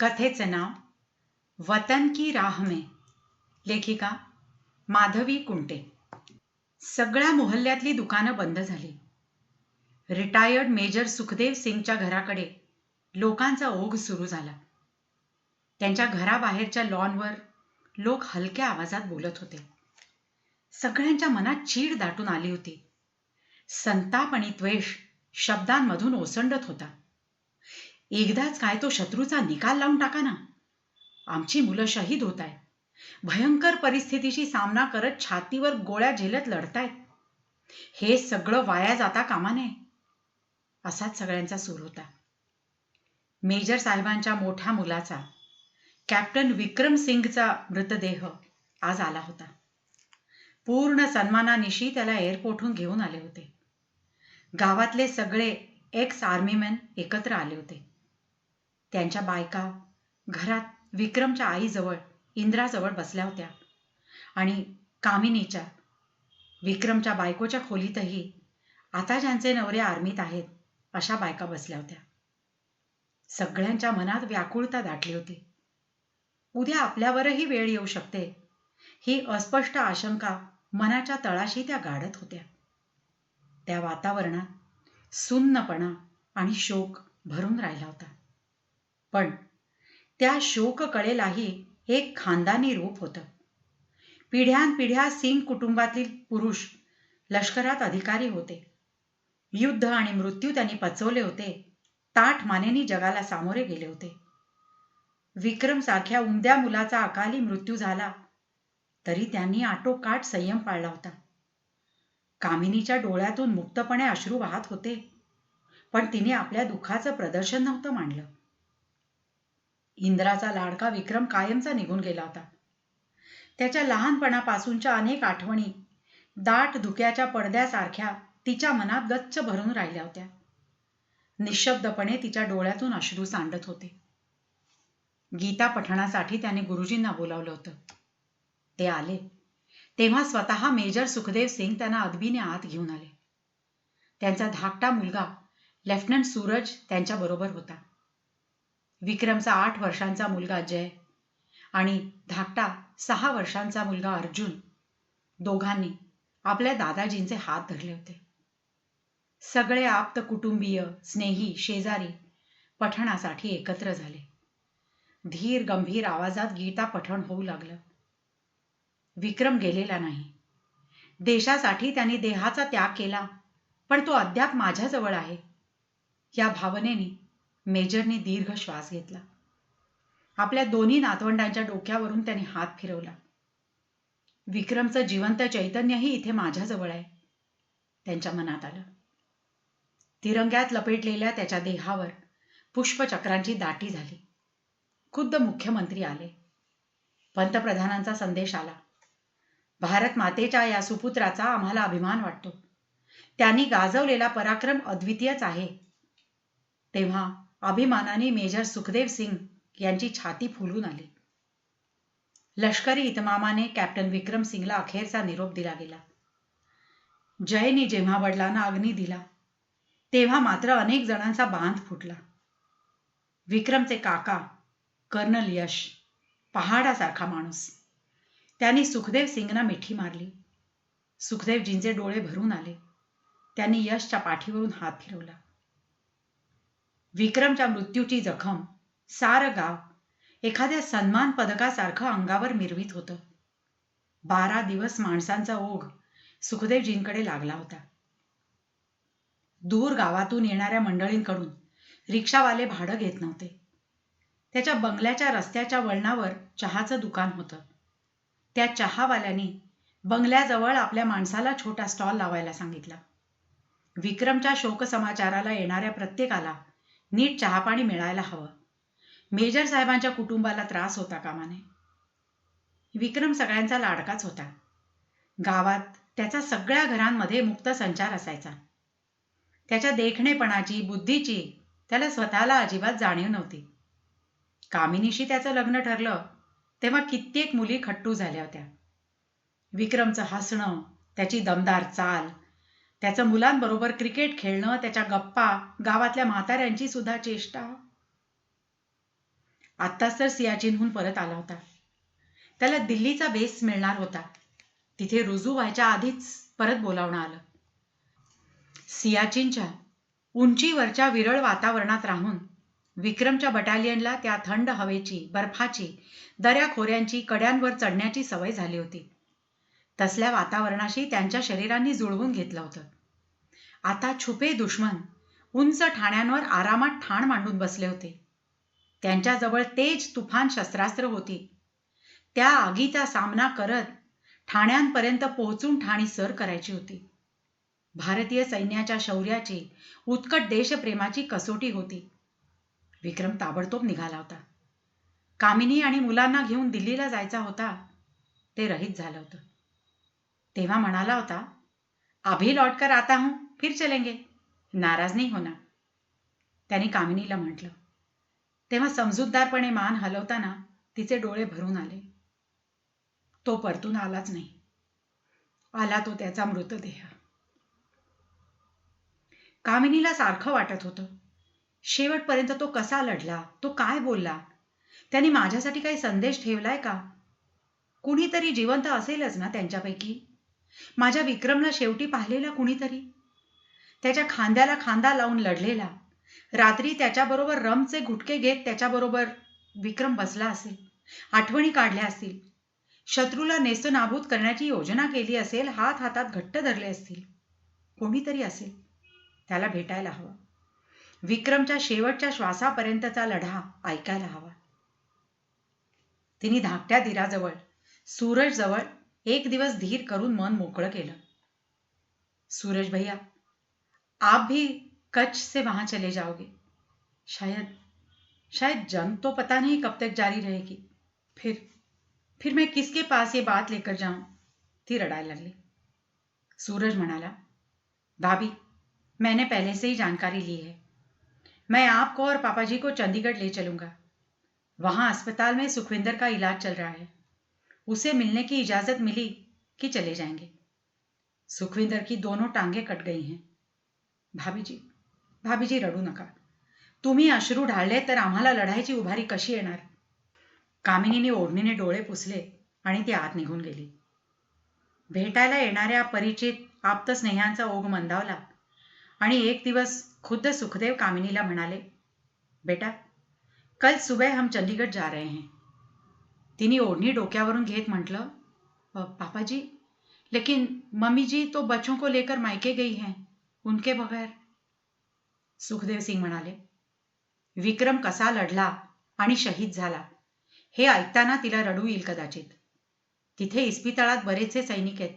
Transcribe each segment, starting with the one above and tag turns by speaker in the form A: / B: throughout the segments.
A: कथेचं नाव वतन की राह में लेखिका माधवी कुंटे. सगळ्या मोहल्ल्यातली दुकानं बंद झाली. रिटायर्ड मेजर सुखदेव सिंगच्या घराकडे लोकांचा ओघ सुरू झाला. त्यांच्या घराबाहेरच्या लॉनवर लोक हलक्या आवाजात बोलत होते. सगळ्यांच्या मनात चीड दाटून आली होती. संताप आणि द्वेष शब्दांमधून ओसंडत होता. एकदाच काय तो शत्रूचा निकाल लावून टाका ना. आमची मुलं शहीद होत आहेत भयंकर परिस्थितीशी सामना करत छातीवर गोळ्या झेलत लढतायत. हे सगळं वाया जाता कामा नये असाच सगळ्यांचा सूर होता. मेजर साहेबांच्या मोठ्या मुलाचा कॅप्टन विक्रम सिंगचा मृतदेह आज आला होता. पूर्ण सन्मानानिशी त्याला एअरपोर्टहून घेऊन आले होते. गावातले सगळे एक्स आर्मीमॅन एकत्र आले होते. त्यांच्या बायका घरात विक्रमच्या आईजवळ इंद्राजवळ बसल्या होत्या. आणि कामिनीच्या विक्रमच्या बायकोच्या खोलीतही आता ज्यांचे नवरे आर्मीत आहेत अशा बायका बसल्या होत्या. सगळ्यांच्या मनात व्याकुळता दाटली होती. उद्या आपल्यावरही वेळ येऊ शकते ही अस्पष्ट आशंका मनाच्या तळाशी त्या गाडत होत्या. त्या वातावरणात सुन्नपणा आणि शोक भरून राहिला होता. पण त्या शोककळेलाही एक खानदानी रूप होतं. पिढ्यानपिढ्या सिंग कुटुंबातील पुरुष लष्करात अधिकारी होते. युद्ध आणि मृत्यू त्यांनी पचवले होते. ताठ मानेनी जगाला सामोरे गेले होते. विक्रम सारख्या उमद्या मुलाचा अकाली मृत्यू झाला तरी त्यांनी आटोकाट संयम पाळला होता. कामिनीच्या डोळ्यातून मुक्तपणे अश्रू वाहत होते पण तिने आपल्या दुःखाचं प्रदर्शन नव्हतं मांडलं. इंद्राचा लाडका विक्रम कायमचा निघून गेला होता. त्याच्या लहानपणापासूनच्या अनेक आठवणी दाट धुक्याच्या पडद्यासारख्या तिच्या मनात गच्च भरून राहिल्या होत्या. निशब्दपणे तिच्या डोळ्यातून अश्रू सांडत होते. गीता पठणासाठी त्याने गुरुजींना बोलावलं होतं. ते आले. तेव्हा स्वतः मेजर सुखदेव सिंग त्यांना अदबीने आत घेऊन आले. त्यांचा धाकटा मुलगा लेफ्टनंट सूरज त्यांच्याबरोबर होता. विक्रमचा आठ वर्षांचा मुलगा जय आणि धाकटा सहा वर्षांचा मुलगा अर्जुन. दोघांनी आपल्या दादाजींचे हात धरले होते. सगळे आप्त कुटुंबीय स्नेही शेजारी पठणासाठी एकत्र झाले. धीर गंभीर आवाजात गीता पठण होऊ लागलं. विक्रम गेलेला नाही. देशासाठी त्यांनी देहाचा त्याग केला पण तो अद्याप माझ्याजवळ आहे. या भावनेने मेजरने दीर्घ श्वास घेतला. आपल्या दोन्ही नातवंडांच्या डोक्यावरून त्याने हात फिरवला. विक्रमचं जिवंत चैतन्यही इथे माझ्याजवळ आहे त्यांच्या मनात आलं. तिरंग्यात लपेटलेल्या त्याच्या देहावर पुष्पचक्रांची दाटी झाली. खुद्द मुख्यमंत्री आले. पंतप्रधानांचा संदेश आला. भारत मातेच्या या सुपुत्राचा आम्हाला अभिमान वाटतो. त्यांनी गाजवलेला पराक्रम अद्वितीयच आहे. तेव्हा अभिमानाने मेजर सुखदेव सिंग यांची छाती फुलून आली. लष्करी इतमामाने कॅप्टन विक्रम सिंगला अखेरचा निरोप दिला गेला. जयनी जेव्हा वडिलांना अग्नी दिला तेव्हा मात्र अनेक जणांचा बांध फुटला. विक्रमचे काका कर्नल यश पहाडासारखा माणूस. त्यांनी सुखदेव सिंगना मिठी मारली. सुखदेवजींचे डोळे भरून आले. त्यांनी यशच्या पाठीवरून हात फिरवला. विक्रमच्या मृत्यूची जखम सारं गाव एखाद्या सन्मान पदकासारखं अंगावर मिरवीत होतं. बारा दिवस माणसांचा ओघ सुखदेवजींकडे लागला होता. दूर गावातून येणाऱ्या मंडळींकडून रिक्षावाले भाडं घेत नव्हते. त्याच्या बंगल्याच्या रस्त्याच्या वळणावर चहाचं दुकान होतं. त्या चहावाल्याने बंगल्याजवळ आपल्या माणसाला छोटा स्टॉल लावायला सांगितला. विक्रमच्या शोकसमाचाराला येणाऱ्या प्रत्येकाला नीट चहापाणी मिळायला हवं. मेजर साहेबांच्या कुटुंबाला त्रास होता कामाने. विक्रम सगळ्यांचा लाडकाच होता. गावात त्याचा सगळ्या घरांमध्ये मुक्त संचार असायचा. त्याच्या देखणेपणाची बुद्धीची त्याला स्वतःला अजिबात जाणीव नव्हती. कामिनीशी त्याचं लग्न ठरलं तेव्हा कित्येक मुली खट्टू झाल्या होत्या. विक्रमचं हसणं त्याची दमदार चाल त्याचं मुलांबरोबर क्रिकेट खेळणं त्याच्या गप्पा गावातल्या म्हाताऱ्यांची सुद्धा चेष्टा. आत्ताच तर सियाचीनहून परत आला होता. त्याला दिल्लीचा बेस मिळणार होता. तिथे रुजू व्हायच्या आधीच परत बोलावणं आलं. सियाचीनच्या उंचीवरच्या विरळ वातावरणात राहून विक्रमच्या बटालियनला त्या थंड हवेची बर्फाची दऱ्याखोऱ्यांची कड्यांवर चढण्याची सवय झाली होती. तसल्या वातावरणाशी त्यांच्या शरीरांनी जुळवून घेतलं होतं. आता छुपे दुश्मन उंच ठाण्यांवर आरामात ठाण मांडून बसले होते. त्यांच्याजवळ तेज तुफान शस्त्रास्त्र होती. त्या आगीचा सामना करत ठाण्यांपर्यंत पोहोचून ठाणी सर करायची होती. भारतीय सैन्याच्या शौर्याची उत्कट देशप्रेमाची कसोटी होती. विक्रम ताबडतोब निघाला होता. कामिनी आणि मुलांना घेऊन दिल्लीला जायचा होता ते रहित झालं होतं. तेव्हा म्हणाला होता अभी लौटकर आता हूं फिर चलेंगे. नाराज नाही होणार त्याने कामिनीला म्हटलं. तेव्हा समजूतदारपणे मान हलवताना तिचे डोळे भरून आले. तो परतून आलाच नाही. आला तो त्याचा मृतदेह. कामिनीला सारखं वाटत होतं. शेवटपर्यंत तो कसा लढला तो काय बोलला? त्याने माझ्यासाठी काही संदेश ठेवलाय का? कुणीतरी जिवंत असेलच ना त्यांच्यापैकी? माझ्या विक्रमला शेवटी पाहिलेला कुणीतरी. त्याच्या खांद्याला खांदा लावून लढलेला. रात्री त्याच्याबरोबर रमचे घुटके घेत त्याच्याबरोबर विक्रम बसला असेल. आठवणी काढल्या असतील. शत्रूला नेस्तनाभूत करण्याची योजना केली असेल हात हातात घट्ट धरले असतील. कोणीतरी असेल. त्याला भेटायला हवं. विक्रमच्या शेवटच्या श्वासापर्यंतचा लढा ऐकायला हवा. तिने धाकट्या दिराजवळ सूरज जवळ एक दिवस धीर करून मन मोकळं केलं. सूरज भैया, आप भी कच्छ से वहाँ चले जाओगे. शायद शायद जंग तो पता नहीं कब तक जारी रहेगी. फिर फिर मैं किसके पास ये बात लेकर जाऊँ? ती रडायला लागली. सूरज म्हणाला भाभी, मैंने पहले से ही जानकारी ली है. मैं आपको और पापा जी को चंडीगढ़ ले चलूँगा. वहाँ अस्पताल में सुखविंदर का इलाज चल रहा है. उसे मिलने की इजाजत मिली कि चले जाएंगे। सुखविंदर की दोनों टांगे कट गई हैं। भाभीजी भाभीजी रडू नका। तुम्ही अश्रू ढाळले तर आम्हाला लढायची उभारी कशी येणार? कामिनीने ओढणीने डोळे पुसले आणि ती आत निघून गेली. भेटायला येणाऱ्या परिचित आप्त स्नेहांचा ओघ मंदावला आणि एक दिवस खुद्द सुखदेव कामिनीला म्हणाले बेटा कल सुबह हम चंडीगढ़ जा रहे हैं। तिने ओढणी डोक्यावरून घेत म्हटलं पापाजी लेकिन मम्मी जी तो बच्चों को लेकर मायके गई हैं उनके बगैर. सुखदेव सिंग म्हणाले विक्रम कसा लढला आणि शहीद झाला हे ऐकताना तिला रडू येईल कदाचित. तिथे इस्पितळात बरेचसे सैनिक आहेत.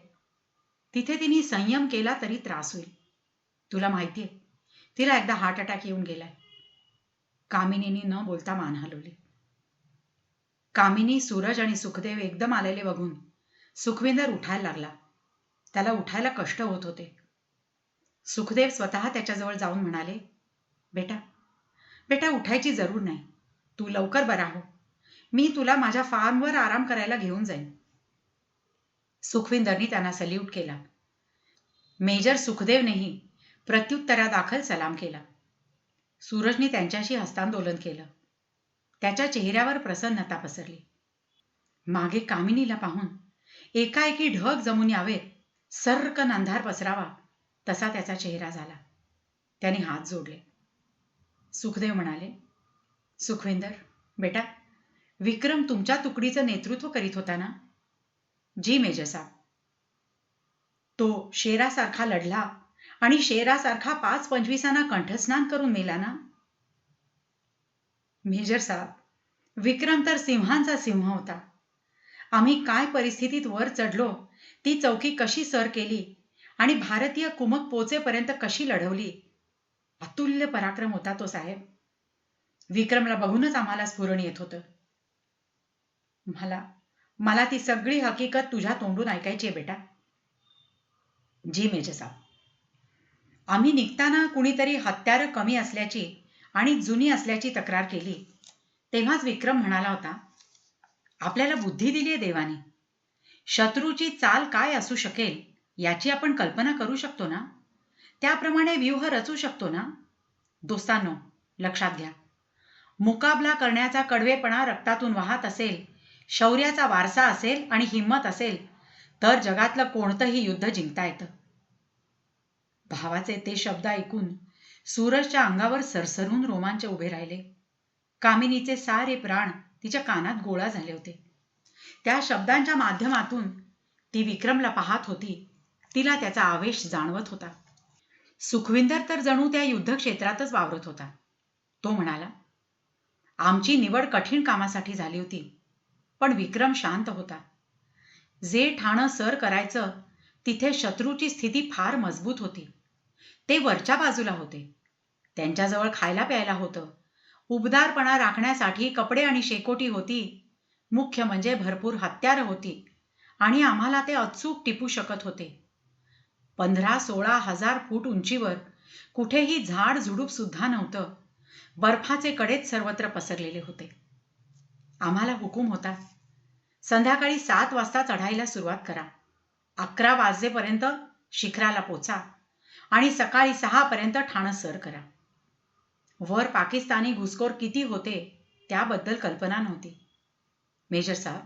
A: तिथे तिने संयम केला तरी त्रास होईल. तुला माहितीये तिला एकदा हार्ट अटॅक येऊन गेलाय. कामिनीने न बोलता मान हलवली. कामिनी सूरज आणि सुखदेव एकदम आलेले बघून सुखविंदर उठायला लागला. त्याला उठायला कष्ट होत होते. सुखदेव स्वतः त्याच्याजवळ जाऊन म्हणाले बेटा बेटा उठायची जरूर नाही. तू लवकर बरा हो. मी तुला माझ्या फार्मवर आराम करायला घेऊन जाईन. सुखविंदरनी त्यांना सल्यूट केला. मेजर सुखदेवनेही प्रत्युत्तरादाखल सलाम केला. सूरजने त्यांच्याशी हस्तांदोलन केलं. त्याच्या चेहऱ्यावर प्रसन्नता पसरली. मागे कामिनीला पाहून एकाएकी ढग जमून यावेत. सर्रकन अंधार पसरावा तसा त्याचा चेहरा झाला. त्याने हात जोडले. सुखदेव म्हणाले सुखविंदर बेटा विक्रम तुमच्या तुकडीचं नेतृत्व करीत होता ना? जी मेजर साहेब तो शेरासारखा लढला आणि शेरासारखा पाच पंचवीसांना कंठस्नान करून मेला ना? मेजर साहेब विक्रम तर सिंहांचा सिंह होता. आम्ही काय परिस्थितीत वर चढलो ती चौकी कशी सर केली आणि भारतीय कुमक पोचेपर्यंत कशी लढवली? अतुल्य पराक्रम होता तो साहेब. विक्रमला बघूनच आम्हाला स्फुरण येत होतं. मला मला ती सगळी हकीकत तुझ्या तोंडून ऐकायची आहे बेटा. जी मेजर साहेब आम्ही निघताना कुणीतरी हत्यारं कमी असल्याची आणि जुनी असल्याची तक्रार केली. तेव्हाच विक्रम म्हणाला होता आपल्याला बुद्धी दिली आहे देवाने. शत्रूची चाल काय असू शकेल याची आपण कल्पना करू शकतो ना? त्याप्रमाणे व्यूह रचू शकतो ना? दोस्तांनो लक्षात घ्या. मुकाबला करण्याचा कडवेपणा रक्तातून वाहत असेल शौर्याचा वारसा असेल आणि हिंमत असेल तर जगातलं कोणतंही युद्ध जिंकता येतं. भावाचे ते शब्द ऐकून सूरजच्या अंगावर सरसरून रोमांच उभे राहिले. कामिनीचे सारे प्राण तिच्या कानात गोळा झाले होते. त्या शब्दांच्या माध्यमातून ती विक्रमला पाहत होती. तिला त्याचा आवेश जाणवत होता. सुखविंदर तर जणू त्या युद्धक्षेत्रातच वावरत होता. तो म्हणाला आमची निवड कठीण कामासाठी झाली होती पण विक्रम शांत होता. जे ठाणं सर करायचं तिथे शत्रूची स्थिती फार मजबूत होती. ते वरच्या बाजूला होते. त्यांच्याजवळ खायला प्यायला होतं. उबदारपणा राखण्यासाठी कपडे आणि शेकोटी होती. मुख्य म्हणजे भरपूर हत्यारं होती आणि आम्हाला ते अचूक टिपू शकत होते. पंधरा सोळा हजार फूट उंचीवर कुठेही झाड झुडूप सुद्धा नव्हतं. बर्फाचे कडेच सर्वत्र पसरलेले होते. आम्हाला हुकूम होता. संध्याकाळी सात वाजता चढायला सुरुवात करा. अकरा वाजेपर्यंत शिखराला पोचा. आणि सकाळी सहापर्यंत ठाणं सर करा. वर पाकिस्तानी घुसखोर किती होते त्याबद्दल कल्पना नव्हती. मेजर साहेब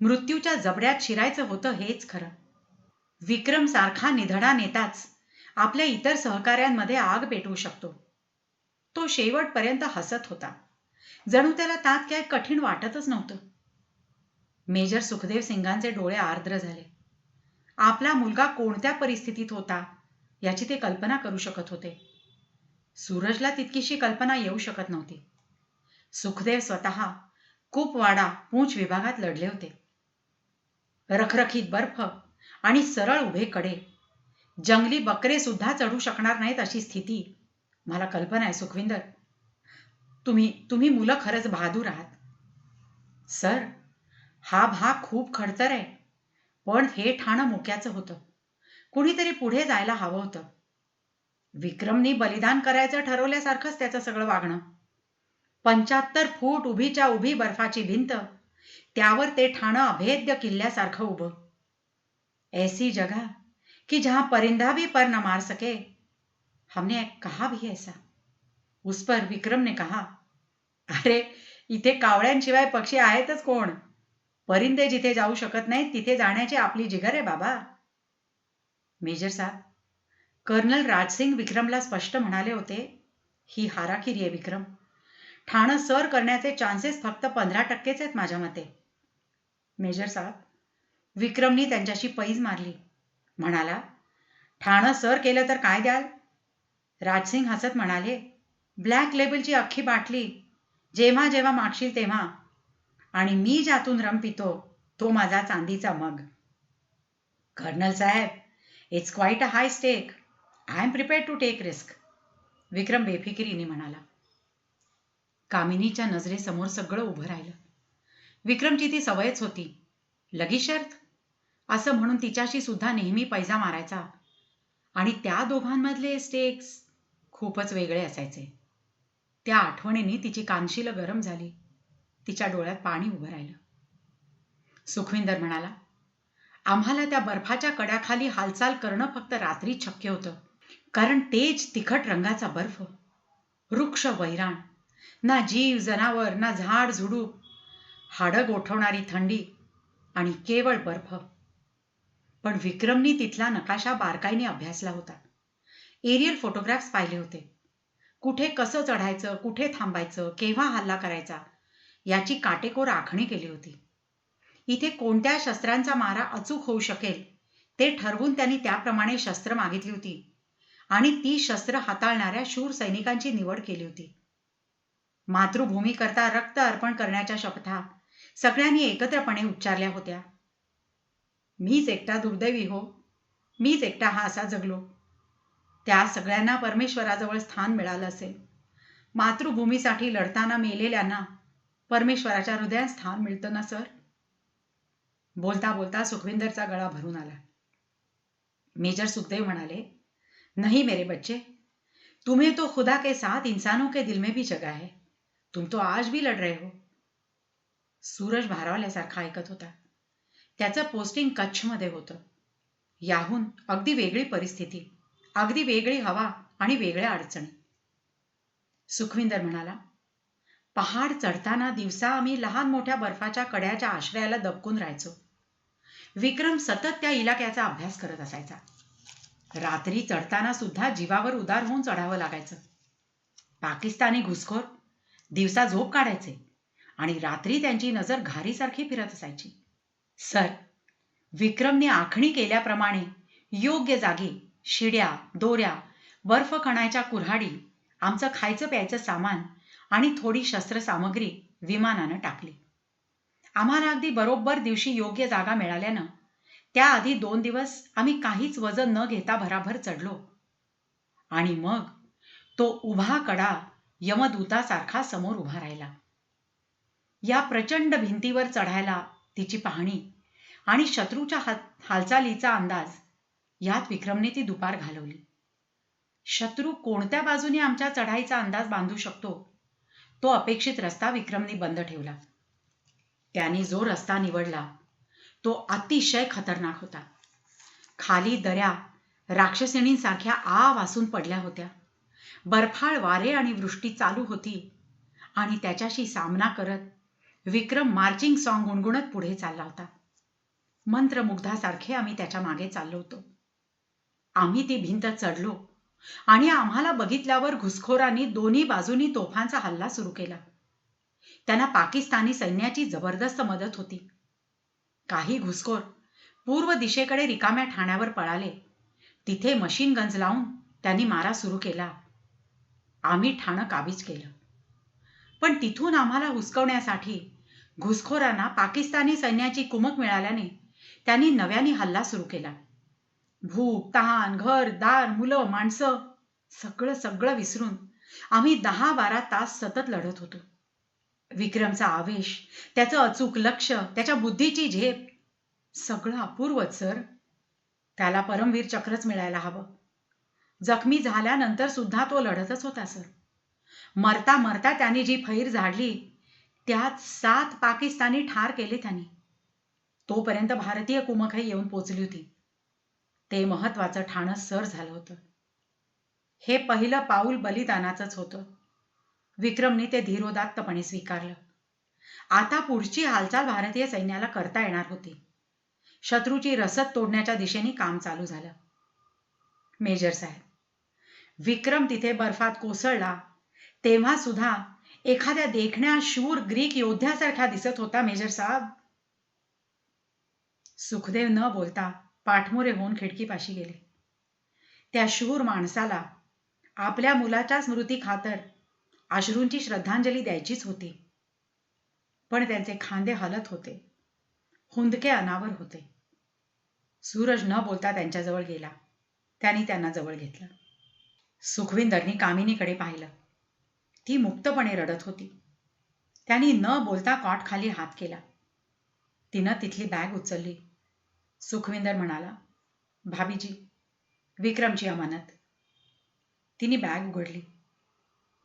A: मृत्यूच्या जबड्यात शिरायचं होतं हेच खरं. विक्रम सारखा निधडा नेताच आपल्या इतर सहकाऱ्यांमध्ये आग पेटवू शकतो. तो शेवटपर्यंत हसत होता. जणू त्याला तात काय कठीण वाटतच नव्हतं. मेजर सुखदेव सिंगांचे डोळे आर्द्र झाले. आपला मुलगा कोणत्या परिस्थितीत होता याची ते कल्पना करू शकत होते. सूरजला तितकीशी कल्पना येऊ शकत नव्हती. सुखदेव स्वतः कुपवाडा पूंछ विभागात लढले होते. रखरखीत बर्फ आणि सरळ उभे कडे जंगली बकरे सुद्धा चढू शकणार नाहीत अशी स्थिती मला कल्पना आहे सुखविंदर. तुम्ही तुम्ही मुलं खरंच बहादूर आहात. सर हा भाग खूप खडतर आहे पण हे ठाणं मुक्याचं होतं. कुणीतरी पुढे जायला हवं होतं. विक्रमनी बलिदान करायचं ठरवल्यासारखंच त्याचं सगळं वागणं. पंच्याहत्तर फूट उभीच्या उभी बर्फाची भिंत त्यावर ते ठाणं अभेद्य किल्ल्यासारखं उभं. ऐसी जगह कि जहां परिंदा भी पर न मार सके. हमने कहा भी ऐसा. उस पर विक्रम ने कहा अरे इथे कावळ्यांशिवाय पक्षी आहेतच कोण? परिंदे जिथे जाऊ शकत नाहीत तिथे जाण्याची आपली जिगर आहे बाबा. मेजर साहेब कर्नल राजसिंग विक्रमला स्पष्ट म्हणाले होते ही हाराखिरी आहे विक्रम. ठाणं सर करण्याचे चान्सेस फक्त पंधरा टक्केच आहेत माझ्या मते. मेजर साहेब विक्रमनी त्यांच्याशी पैज मारली. म्हणाला ठाणं सर केलं तर काय द्याल? राजसिंग हसत म्हणाले ब्लॅक लेबलची अख्खी बाटली. जेव्हा जेव्हा मागशील तेव्हा. आणि मी ज्यातून रम पितो तो माझा चांदीचा मग. Colonel Saheb it's quite a high stake I am prepared to take risk Vikram बेफिकिरीने म्हणाला. कामिनीच्या नजरेसमोर सगळं उभं राहिलं. विक्रमची ती सवयच होती. लगीच असं म्हणून तिच्याशी सुद्धा नेहमी पैजा मारायचा. आणि त्या दोघांमधले स्टेक्स खूपच वेगळे असायचे. त्या आठवणीने तिची कानशील गरम झाली. तिच्या डोळ्यात पाणी उभं राहिलं. सुखविंदर म्हणाला आम्हाला त्या बर्फाच्या कड्याखाली हालचाल करणं फक्त रात्री शक्य होतं. कारण तेज तिखट रंगाचा बर्फ. वृक्ष वैराण. ना जीव जनावर ना झाड झुडूप. हाडं गोठवणारी थंडी आणि केवळ बर्फ. पण विक्रमनी तिथला नकाशा बारकाईने अभ्यासला होता. एरियल फोटोग्राफ्स पाहिले होते. कुठे कसं चढायचं कुठे थांबायचं केव्हा हल्ला करायचा याची काटेकोर आखणी केली होती. इथे कोणत्या शस्त्रांचा मारा अचूक होऊ शकेल ते ठरवून त्यांनी त्याप्रमाणे शस्त्र मागितली होती. आणि ती शस्त्र हाताळणाऱ्या शूर सैनिकांची निवड केली होती. मातृभूमी करता रक्त अर्पण करण्याच्या शपथा सगळ्यांनी एकत्रपणे उच्चारल्या होत्या. मीच एकटा दुर्दैवी हो. मीच एकटा हा असा जगलो. त्या सगळ्यांना परमेश्वराजवळ स्थान मिळालं असेल. मातृभूमीसाठी लढताना मेलेल्यांना परमेश्वराच्या हृदयात स्थान मिळतं ना सर? बोलता बोलता सुखविंदरचा गळा भरून आला. मेजर सुखदेव म्हणाले नहीं मेरे बच्चे तुम्हें तो खुदा के साथ इंसानों के दिल में भी जगह है। तुम तो आज भी लढ रहे हो। सूरज भारावल्यासारखा ऐकत होता. त्याचं पोस्टिंग कच्छमध्ये होतं. याहून अगदी वेगळी परिस्थिती अगदी वेगळी हवा आणि वेगळ्या अडचणी. सुखविंदर म्हणाला पहाड चढताना दिवसा आम्ही लहान मोठ्या बर्फाच्या कड्याच्या आश्रयाला दबकून राहायचो. विक्रम सतत त्या इलाक्याचा अभ्यास करत असायचा. रात्री चढताना सुद्धा जीवावर उदार होऊन चढावं लागायचं. पाकिस्तानी घुसखोर दिवसा झोप काढायचे आणि रात्री त्यांची नजर घारीसारखी फिरत असायची. सर विक्रमने आखणी केल्याप्रमाणे योग्य जागी शिड्या दोऱ्या बर्फ खणायच्या कुऱ्हाडी आमचं खायचं प्यायचं सामान आणि थोडी शस्त्रसामग्री विमानानं टाकली. आम्हाला अगदी बरोबर दिवशी योग्य जागा मिळाल्यानं. त्याआधी दोन दिवस आम्ही काहीच वजन न घेता भराभर चढलो. आणि मग तो उभा कडा यमदूतासारखा समोर उभा राहिला. या प्रचंड भिंतीवर चढायला तिची पाहणी आणि शत्रूच्या हालचालीचा अंदाज यात विक्रमने ती दुपार घालवली. शत्रू कोणत्या बाजूने आमच्या चढाईचा अंदाज बांधू शकतो? तो अपेक्षित रस्ता विक्रमने बंद ठेवला. त्याने जो रस्ता निवडला. तो अतिशय खतरनाक होता. खाली दऱ्या राक्षसिणींसारख्या आ वासून पडल्या होत्या. बर्फाळ वारे आणि वृष्टी चालू होती आणि त्याच्याशी सामना करत विक्रम मार्चिंग सॉंग गुणगुणत पुढे चालला होता. मंत्रमुग्धासारखे आम्ही त्याच्यामागे चाललो होतो. आम्ही ती भिंत चढलो आणि आम्हाला बघितल्यावर घुसखोरांनी दोन्ही बाजूनी तोफांचा हल्ला सुरू केला. त्यांना पाकिस्तानी सैन्याची जबरदस्त मदत होती. काही घुसखोर पूर्व दिशेकडे रिकाम्या ठाण्यावर पळाले. तिथे मशीन गंज लावून त्यांनी मारा सुरू केला. आम्ही ठाणं काबीज केलं. पण तिथून आम्हाला हुसकवण्यासाठी घुसखोरांना पाकिस्तानी सैन्याची कुमक मिळाल्याने त्यांनी नव्याने हल्ला सुरू केला. भूक तहान घर दार मुलं माणसं सगळं सगळं विसरून आम्ही दहा बारा तास सतत लढत होतो. विक्रमचा आवेश त्याचं अचूक लक्ष त्याच्या बुद्धीची झेप सगळं अपूर्वच सर. त्याला परमवीर चक्रच मिळायला हवं. जखमी झाल्यानंतर सुद्धा तो लढतच होता सर. मरता मरता त्याने जी फैर झाडली त्यात सात पाकिस्तानी ठार केले त्यांनी. तोपर्यंत भारतीय कुमकही येऊन पोचली होती. ते महत्वाचं ठाणं सर झालं होतं. हे पहिलं पाऊल बलिदानाचंच होतं. विक्रमने ते धीरोदात्तपणे स्वीकारलं. आता पुढची हालचाल भारतीय सैन्याला करता येणार होती. शत्रूची रसद तोडण्याच्या दिशेने काम चालू झालं. मेजर साहेब विक्रम तिथे बर्फात कोसळला तेव्हा सुद्धा एखाद्या देखण्या शूर ग्रीक योद्ध्यासारखा दिसत होता मेजर साहेब. सुखदेव न बोलता पाठमोरे होऊन खिडकीपाशी गेले. त्या शूर माणसाला आपल्या मुलाच्या स्मृती खातर अश्रूंची श्रद्धांजली द्यायचीच होती. पण त्यांचे खांदे हलत होते. हुंदके अनावर होते. सूरज न बोलता त्यांच्याजवळ गेला. त्यांनी त्यांना जवळ घेतलं. सुखविंदरनी कामिनीकडे पाहिलं. ती मुक्तपणे रडत होती. त्यांनी न बोलता कॉट खाली हात केला. तिनं तिथली बॅग उचलली. सुखविंदर म्हणाला भाभीजी विक्रमची अमानत. तिने बॅग उघडली.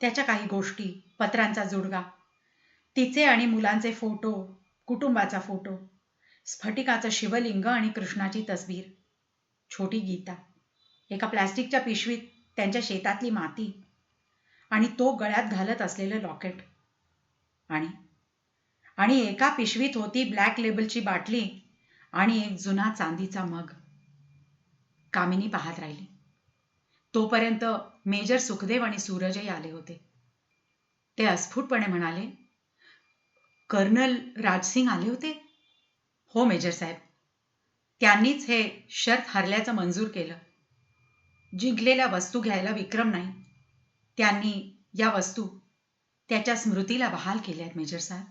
A: त्याच्या काही गोष्टी पत्रांचा जुडगा तिचे आणि मुलांचे फोटो कुटुंबाचा फोटो स्फटिकाचं शिवलिंग आणि कृष्णाची तस्वीर. छोटी गीता. एका प्लॅस्टिकच्या पिशवीत त्यांच्या शेतातली माती आणि तो गळ्यात घालत असलेलं लॉकेट. आणि आणि एका पिशवीत होती ब्लॅक लेबलची बाटली आणि एक जुना चांदीचा मग. कामिनी पाहत राहिली. तोपर्यंत मेजर सुखदेव आणि सूरजही आले होते. ते अस्फुटपणे म्हणाले कर्नल राजसिंग आले होते? हो मेजर साहेब. त्यांनीच हे शर्त हरल्याचं मंजूर केलं. जिंकलेल्या वस्तू घ्यायला विक्रम नाही. त्यांनी या वस्तू त्याच्या स्मृतीला बहाल केल्या आहेत मेजर साहेब.